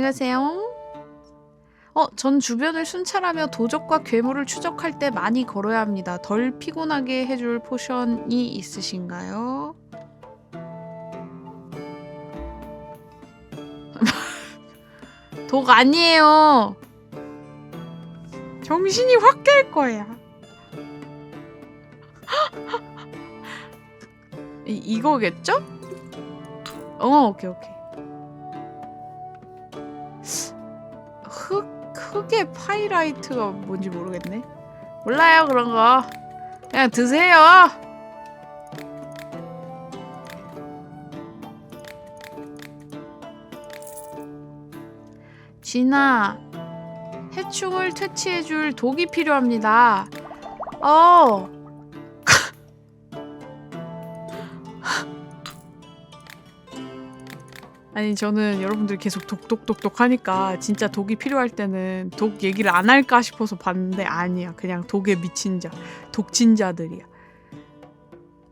안녕히 가세요. 어, 전 주변을 순찰하며 도적과 괴물을 추적할 때 많이 걸어야 합니다. 덜 피곤하게 해줄 포션이 있으신가요? 독 아니에요. 정신이 확 깰 거야. 이, 이거겠죠? 어, 오케이, 오케이. 흑, 흑의 파이라이트가 뭔지 모르겠네. 몰라요, 그런 거. 그냥 드세요. 진아, 해충을 퇴치해줄 독이 필요합니다. 어. 아니 저는 여러분들 계속 독독독독 하니까 진짜 독이 필요할 때는 독 얘기를 안 할까 싶어서 봤는데 아니야. 그냥 독에 미친 자 독진자들이야